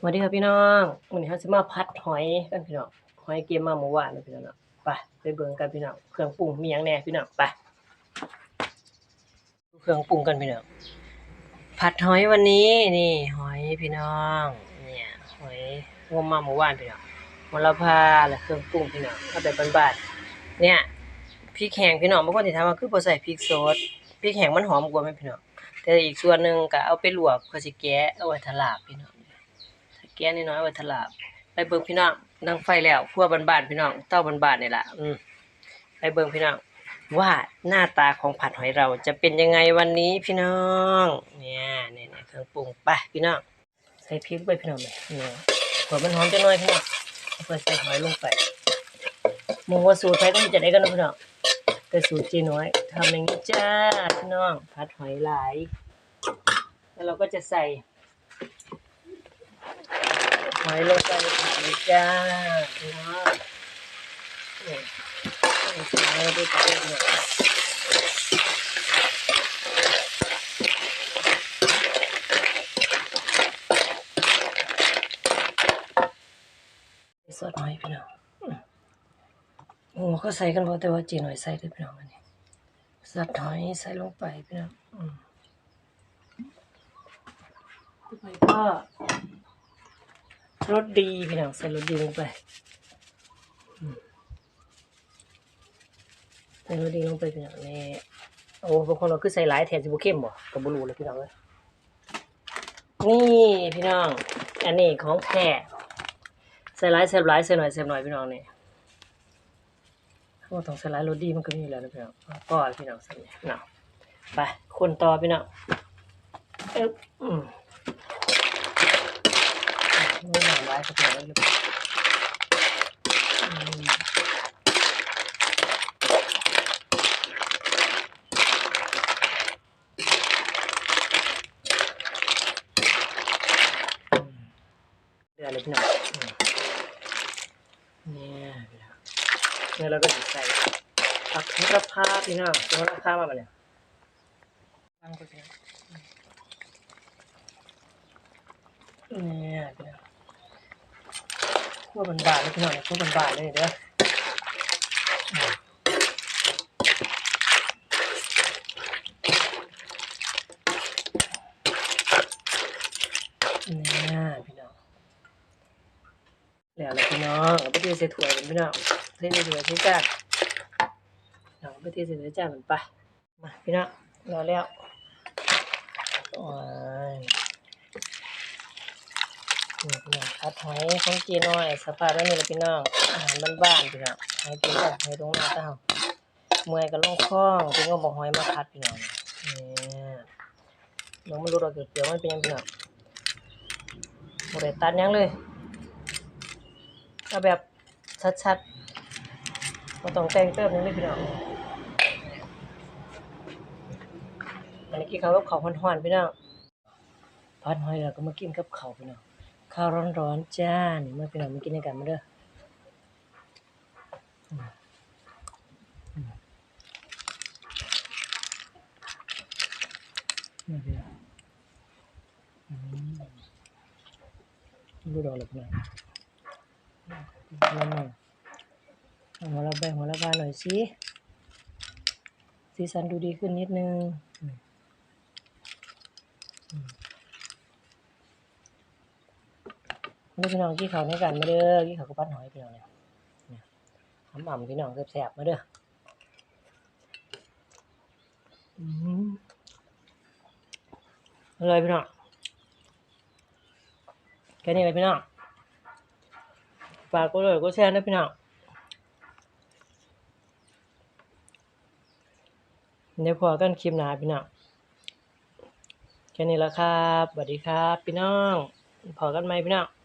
สวัสดีครับพี่น้องวันนี้เราจะมาพัดหอยกันพี่น้องหอยเกมมาเมื่อวานนะพี่น้องเนาะไปไปเบิ่งกันพี่น้องเครื่องปรุงมีหยังแน่พี่น้องไปดูเครื่องปรุงกันพี่น้องผัดหอยวันนี้นี่ หอยพี่น้องเนี่ยหอยงมมาเมื่อวานพี่น้องมะละพาและเครื่องปรุงพี่น้องเอาแบบบ้านๆเนี่ยพริกแห้งพี่น้องบางคนสิถามว่าคือบ่ใส่พริกสดพริกแห้งมันหอมกว่าไหมพี่น้องแต่อีกส่วนหนึ่งก็เอาไปลวกเพื่อสิแกะเอาไว้ทะลาบพี่น้อง แกนน้อยไว้ทลาบไปเบิ่งพี่น้องนั่งไฟแล้วครัวบ้านๆพี่น้องเต้าบ้านๆนี่ล่ะอืมไปเบิ่งพี่น้องว่าหน้าตาของผัดหอยเราจะเป็นยังไงวันนี้พี่น้องเนี่ยเนี่ยเครื่องปรุงไปพี่น้องใส่พริกไปพี่น้องเลยเนี่ยหัวมันหอมจังหน่อยพี่น้องเอาไปใส่หอยลงไปหมูว่าสูตรใครก็จะได้กันนะพี่น้องแต่สูตรจีน้อยทำอย่างนี้จ้าพี่น้องผัดหอยหลาย แล้วเราก็จะใส่ ลงไปผัดเลยจ้าพี่น้องเนี่ยใส่หอยด้วยกันเลยสดหอยพี่น้องอืมโอ้ก็ใส่กันพอแต่ว่าจีหน่อยใส่ด้วยพี่น้องอันนี้สดหอยใส่ลงไปพี่น้องอืมต่อไปก็ รสดีพี่น้องใส่รสดีลงไปใส่รสดีลงไปพี่น้องนี่โอ้บางคนเราคือใส่หลายแทนสิบุเข้มบ่กับบุรูเลยพี่น้องเลยนี่พี่น้อง อันนี้ของแท้ใส่หลายใส่หลายใส่หน่อยใส่หน่อยพี่น้องนี่ถ้ต้องใส่หลายรสดีมันก็มีแล้วนะพี่น้องก็พี่น้องใส่เนี่ยเนาะไปคนต่อพี่น้องเอ๊บอืม ไม่หนาไว้ก็เปลี่ยนไว้เลยอืมเดือดเลยพี่น้องอืมเนี่ยน้องเนี่ยเราก็จะใส่ผักโหระพาพี่น้องโหระพามาปะเนี่ยตั้งก็พี่น้อเนี่ยพี่น้อง ขั้วบานๆเลยพี่น้องขั้วบานๆเลยเด้อเนี่ยพี่น้องแล้วเลยพี่น้องเอาไปเทใส่ถ้วยกันพี่น้องเทใส่ถ้วยใส่จานเอาไปเทใส่ถ้วยจานมันไปมาพี่น้องแล้วแล้วอ้ยนี่พี่น้อ ผัดหอยของจีน้อยสภาพแบบนี้แหละพี่น้องอาหารบ้านๆพี่น้องหอยกินกับหอยตรงหน้าเต้าเมื่อยก็ลงคล้องถึงก็บอกหอยมาผัดพี่น้องนี่น้องไมันรู้ดอกเกลือๆมันเป็นยังพี่น้องบ่ได้ตัดยังเลยเอาแบบชัดๆบ่ต้องแต่งเติมยังเลยพี่น้องอันนี้กินข้าวกับข้าวฮ้อนๆพี่น้องผัดหอยแล้วก็มากินกับข้าวพี่น้อง ข้าวร้อนๆจ้านี่มาพี่น้องมากินด้วยกันมาเด้ออืมอืมมาพี่น้องอืมดูดอกเลยพี่น้องมาหน่อยเอาหัวเราะแบ่งหัวเราะบานหน่อยสิสีสันดูดีขึ้นนิดนึงอืมอืม นี่พี่น้องที่เขาในกันมาเด้อที่เขาก็ปั้นหอยพี่น้องเนี่ยนี่ยหอมๆพี่น้องแซ่บๆมาเด้ออืมอร่อยพี่น้องแค่นี้เลยพี่น้องฝากก็เลยก็แชร์นะพี่น้องเดี๋ยวพอกันคลิปหน้าพี่น้องแค่นี้ละครับสวัสดีครับ พี่น้องพอกันไหมพี่น้อง